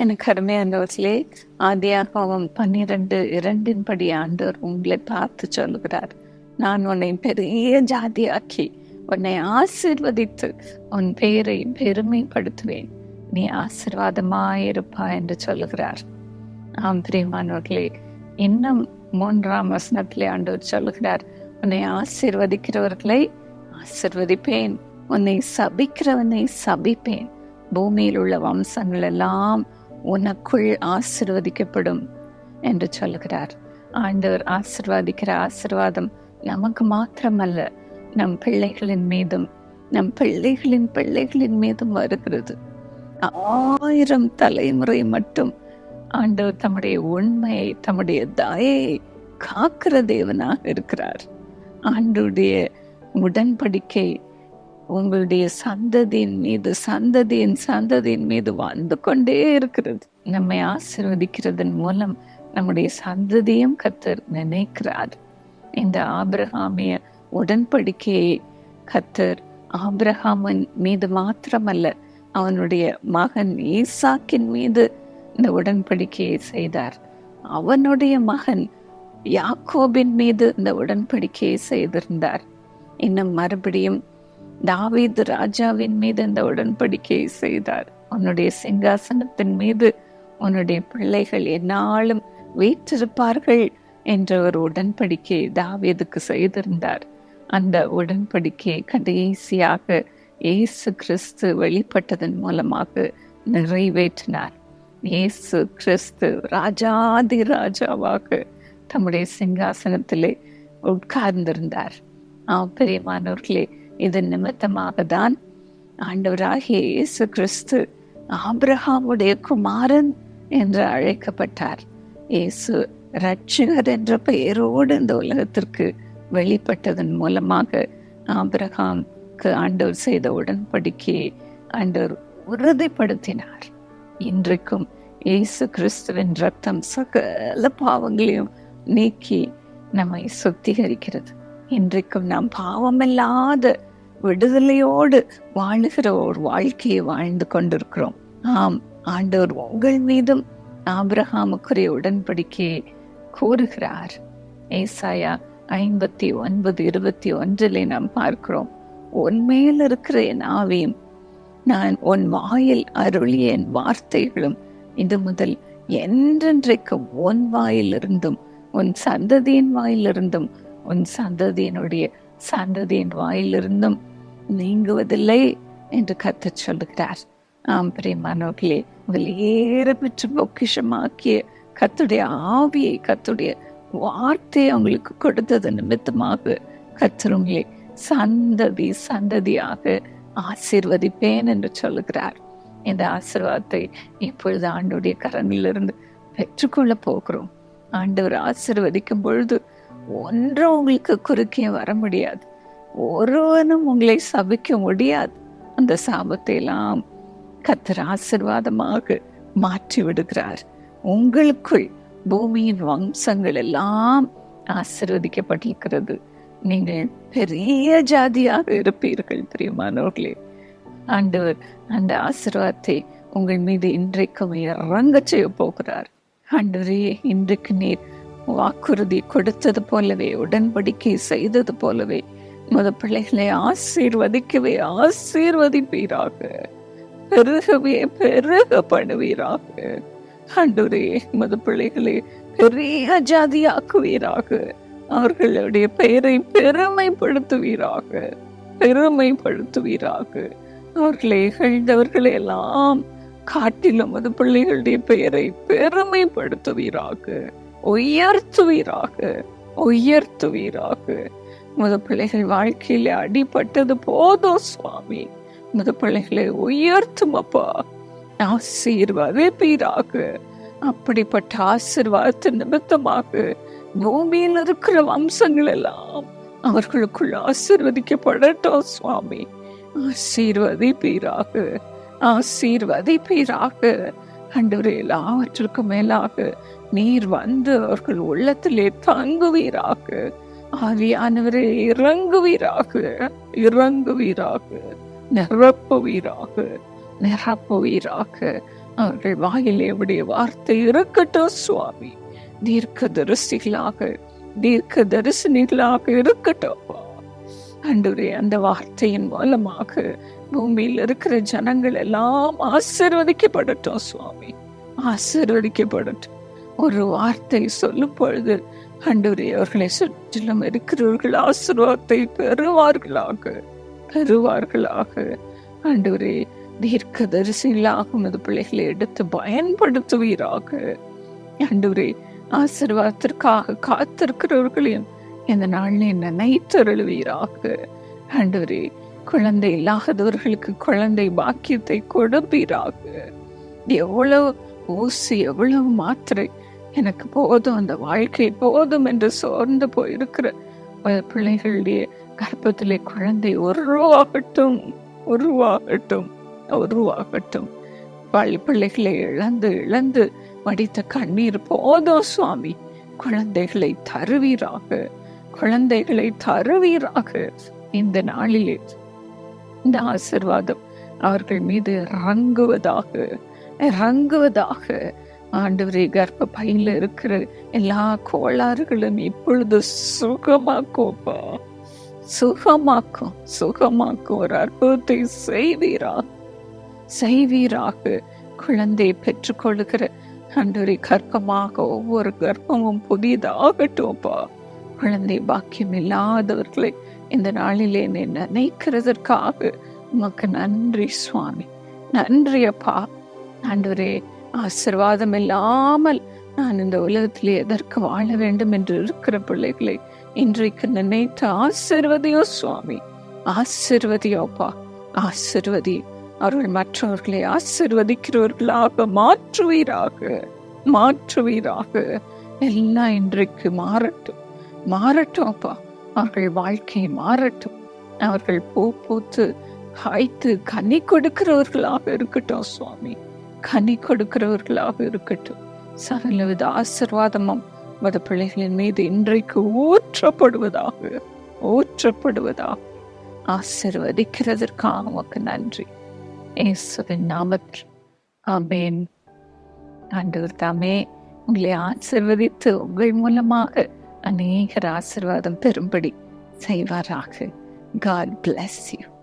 எனக்கு அருமையானவர்களே ஆதியாகவும் பன்னிரண்டு இரண்டின்படி ஆண்டவர் உங்களை பார்த்து சொல்லுகிறார். நான் உன்னை பெரிய ஜாதியாக்கி உன்னை ஆசிர்வதித்து உன் பெயரை பெருமைப்படுத்துவேன். நீ ஆசீர்வாதமாயிருப்பா என்று சொல்லுகிறார். ஆம் பிரியமானவர்களே இன்னும் மூன்றாம் வசனத்திலே ஆண்டவர் சொல்லுகிறார் உன்னை ஆசிர்வதிக்கிறவர்களை ஆசிர்வதிப்பேன். உன்னை சபிக்கிறவனை சபிப்பேன். பூமியில் உள்ள வம்சங்கள் எல்லாம் உனக்குள் ஆசிர்வதிக்கப்படும் என்று சொல்லுகிறார். ஆண்டவர் ஆசிர்வாதிக்கிற ஆசிர்வாதம் நமக்கு மாத்திரமல்ல நம் பிள்ளைகளின் மீதும் நம் பிள்ளைகளின் பிள்ளைகளின் மீதும் வருகிறது. ஆயிரம் தலைமுறை மட்டும் ஆண்டவர் தம்முடைய உண்மையை தம்முடைய தாயை காக்கிற தேவனாக இருக்கிறார். ஆண்டுடைய உடன்படிக்கை உங்களுடைய சந்ததியின் மீது சந்ததியின் சந்ததியின் மீது வந்து கொண்டே இருக்கிறது. நம்மை ஆசிர்வதிக்கிறதன் மூலம் நம்முடைய சந்ததியும் கத்தர் நினைக்கிறார். இந்த ஆபிரகாமிய உடன்படிக்கையை கத்தர் ஆபிரகாமன் மீது மாத்திரமல்ல அவனுடைய மகன் ஈசாக்கின் மீது இந்த உடன்படிக்கையை செய்தார். அவனுடைய மகன் யாக்கோபின் மீது இந்த உடன்படிக்கையை செய்திருந்தார். இன்னும் மறுபடியும் தாவீது ராஜாவின் மீது இந்த உடன்படிக்கையை செய்தார். உன்னுடைய சிங்காசனத்தின் மீது உன்னுடைய பிள்ளைகள் என்னாலும் வீற்றிருப்பார்கள் என்ற ஒரு உடன்படிக்கையை தாவீதுக்கு செய்திருந்தார். அந்த உடன்படிக்கையை கடைசியாக இயேசு கிறிஸ்து வெளிப்பட்டதன் மூலமாக நிறைவேற்றினார். இயேசு கிறிஸ்து ராஜாதி ராஜாவாக தம்முடைய சிங்காசனத்திலே உட்கார்ந்திருந்தார். பெரியமானவர்களே இது நிமித்தமாக தான் ஆண்டவராகிய இயேசு கிறிஸ்து ஆபிரஹாமுடைய குமாரன் என்று அழைக்கப்பட்டார். இயேசு ரட்சகர் என்ற பெயரோடு இந்த உலகத்திற்கு வெளிப்பட்டதன் மூலமாக ஆபிரஹாம்க்கு ஆண்டவர் செய்த உடன்படிக்கையை ஆண்டவர் உறுதிப்படுத்தினார். இன்றைக்கும் இயேசு கிறிஸ்துவின் ரத்தம் சகல பாவங்களையும் நீக்கி நம்மை சுத்திகரிக்கிறது. இன்றைக்கும் நாம் பாவமில்லாத விடுதலையோடு வாழுகிற ஒரு வாழ்க்கையை வாழ்ந்து கொண்டிருக்கிறோம். ஆம் ஆண்டவர் உங்கள் மீதும் ஆபிரஹாமுக்குரிய உடன்படிக்கையை கூறுகிறார். ஏசாயா ஐம்பத்தி ஒன்பது இருபத்தி ஒன்றிலே நாம் பார்க்கிறோம் உன்மேல் இருக்கிற என் ஆவியும் நான் உன் வாயில் அருளிய என் வார்த்தைகளும் இது முதல் என்றென்றைக்கு உன் வாயிலிருந்தும் உன் சந்ததியின் வாயிலிருந்தும் உன் சந்ததியினுடைய சந்ததியின் வாயிலிருந்தும் நீங்குவதில்லை என்று கத்த சொல்லுகிறார். ஆம் பிரியமானவர்களே உங்கள் பெற்று பொக்கிஷமாக்கிய கத்துடைய ஆவியை கத்துடைய வார்த்தையை அவங்களுக்கு கொடுத்தது நிமித்தமாக கத்துருங்களே சந்ததி சந்ததியாக ஆசீர்வதிப்பேன் என்று சொல்லுகிறார். இந்த ஆசிர்வாதத்தை இப்பொழுது ஆண்டுடைய கரங்களிலிருந்து பெற்றுக்கொள்ள போகிறோம். ஆண்டவர் ஆசிர்வதிக்கும் பொழுது ஒன்றும் உங்களுக்கு குறுக்கே வர முடியாது. ஒருவனும் உங்களை சபிக்க முடியாது. அந்த சாபத்தை எல்லாம் கத்தர் ஆசிர்வாதமாக மாற்றி விடுகிறார். உங்களுக்குள் பூமியின் வம்சங்கள் எல்லாம் ஆசிர்வதிக்கப்பட்டிருக்கிறது. நீங்கள் பெரிய ஜாதியாக இருப்பீர்கள் பிரியமானவர்களே. ஆண்டவர் அந்த ஆசிர்வாதத்தை உங்கள் மீது இன்றைக்கும் இறங்க செய்ய போகிறார். ஆண்டவரே இன்றைக்கு நீர் வாக்குறுதி கொடுத்தது போலவே உடன்படிக்கை செய்தது போலவே முத பிள்ளைகளை ஆசீர்வதிக்கவே ஆசீர்வதிப்பீராக. பெருகவே பெருக பண்ணுவீராக அன்றுரே உமது பிள்ளைகளை பெரிய ஜாதியாக்குவீராக. அவர்களுடைய பெயரை பெருமைப்படுத்துவீராக. பெருமைப்படுத்துவீராக. அவர்களை இகழ்ந்தவர்களை எல்லாம் காட்டிலும் அது பிள்ளைகளுடைய பெயரை பெருமைப்படுத்துவீராக. உயர்த்துவீராக. உயர்த்துவீராக. உமது பிள்ளைகள் வாழ்க்கையில அடிபட்டது போதும் சுவாமி. உமது பிள்ளைகளை உயர்த்தும் அப்பா. ஆசீர்வதிப்பீராக அப்படிப்பட்ட ஆசீர்வாதத்து நிமித்தமாக பூமியில் இருக்கிற வம்சங்கள் எல்லாம் அவர்களுக்குள் ஆசீர்வதிக்கப்படட்டும் சுவாமி. ஆசீர்வதிப்பீராக ஆசீர்வதிப்பீராக அன்றுவரே எல்லாவற்றிற்கும் மேலாக நீர் வந்து அவர்கள் உள்ளத்திலே தங்குவீராக. ஆவியானவரே இறங்குவீராக இறங்குவீராக நிரப்புவீராக நிரப்புவீராக. அவர்கள் வாயில் உடைய வார்த்தை இருக்கட்டும் சுவாமி. தீர்க்க தரிசிகளாக தீர்க்க தரிசனிகளாக இருக்கட்டும் அன்றுரே அந்த வார்த்தையின் மூலமாக பூமியில் இருக்கிற ஜனங்கள் எல்லாம் ஆசிர்வதிக்கப்படட்டும் சுவாமி. ஆசிர்வதிக்கப்படட்டும். ஒரு வார்த்தை சொல்லும் பொழுது அண்டவரே அவர்களை சுற்றிலும் இருக்கிறவர்கள் ஆசீர்வாதத்தை பெறுவார்களாக பெறுவார்களாக அண்டவரே தீர்க்க தரிசிகளாக உமது பிள்ளைகளை எடுத்து பயன்படுத்துவீராக. அண்டவரே ஆசீர்வாதத்திற்காக காத்திருக்கிறவர்களையும் இந்த நாளில் நினைத்தருளுவீராக. அண்டவரே குழந்தை இல்லாதவர்களுக்கு குழந்தை பாக்கியத்தை கொடுப்பீராக. எவ்வளவு ஊசி எவ்வளவு மாத்திரை எனக்கு போதும் அந்த வாழ்க்கை போதும் என்று சோர்ந்து போயிருக்கிற பிள்ளைகளுடைய கர்ப்பத்திலே குழந்தை உருவாகட்டும் உருவாகட்டும் உருவாகட்டும். பள்ளி பிள்ளைகளை இழந்து இழந்து வடித்த கண்ணீர் போதும் சுவாமி. குழந்தைகளை தருவீராக குழந்தைகளை தருவீராக. இந்த நாளிலே இந்த ஆசிர்வாதம் அவர்கள் மீது இறங்குவதாக இறங்குவதாக ஆண்டவரே கர்ப்ப பையில இருக்கிற எல்லா கோளாறுகளும் இப்பொழுது சுகமாக்கோப்பா சுகமாக்கும் சுகமாக்கும். ஒரு அற்புதத்தை செய்வீரா செய்வீராக. குழந்தை பெற்றுக்கொள்ளுகிற ஆண்டவரே கர்ப்பமாக ஒவ்வொரு கர்ப்பமும் புதியதாகட்டும்ப்பா குழந்தை பாக்கியம் இல்லாதவர்களை இந்த நாளிலே நீ நினைக்கிறதற்காக உமக்கு நன்றி சுவாமி. நன்றி அப்பா. ஆண்டவரே ஆசிர்வாதம் இல்லாமல் நான் இந்த உலகத்திலே எதற்கு வாழ வேண்டும் என்று இருக்கிற பிள்ளைகளை இன்றைக்கு நினைத்து ஆசிர்வதியோ சுவாமி. ஆசிர்வதியோப்பா. ஆசிர்வதி. அவர்கள் மற்றவர்களை ஆசிர்வதிக்கிறவர்களாக மாற்றுவீராக. மாற்றுவீராக. எல்லாம் இன்றைக்கு மாறட்டும். மாறட்டும் அப்பா அவர்கள் வாழ்க்கை மாறட்டும். அவர்கள் பூ பூத்து காய்த்து கனி கொடுக்கிறவர்களாக இருக்கட்டும் சுவாமி. கனி கொடுக்கிறவர்களாக இருக்கட்டும். சகலவித ஆசிர்வாதமும் மத பிள்ளைகளின் மீது இன்றைக்கு ஊற்றப்படுவதாக ஊற்றப்படுவதாக ஆசிர்வதிக்கிறதற்காக உமக்கு நன்றி. ஏசுவின் நாமத்தில். ஆமென். ஆண்டவர் தாமே உங்களை ஆசிர்வதித்து உங்கள் மூலமாக அநேகர் ஆசிர்வாதம் பெறும்படி செய்வாராக. God bless you